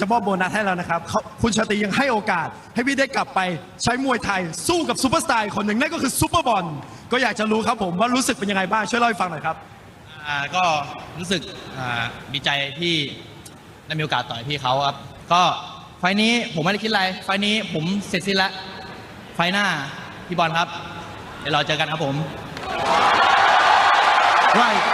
จะมอบโบนัสให้แล้วนะครับเขาคุณชาติยังให้โอกาส ให้พี่ได้กลับไปใช้มวยไทยสู้กับซูเปอร์สตาร์อีกคนหนึ่งนั่นก็คือซูเปอร์บอลก็อยากจะรู้ครับผมว่ารู้สึกเป็นยังไงบ้างช่วยเล่าให้ฟังหน่อยครับอ่าก็รู้สึกอ่าดีใจที่ได้มีโอกาสต่อยพี่เขาครับ ก็ไฟล์นี้ผมไม่ได้คิดอะไร ไฟล์นี้ผมเสร็จสิ้นแล้ว ไฟล์หน้าพี่บอลครับ เดี๋ยวเราเจอกันครับผม Right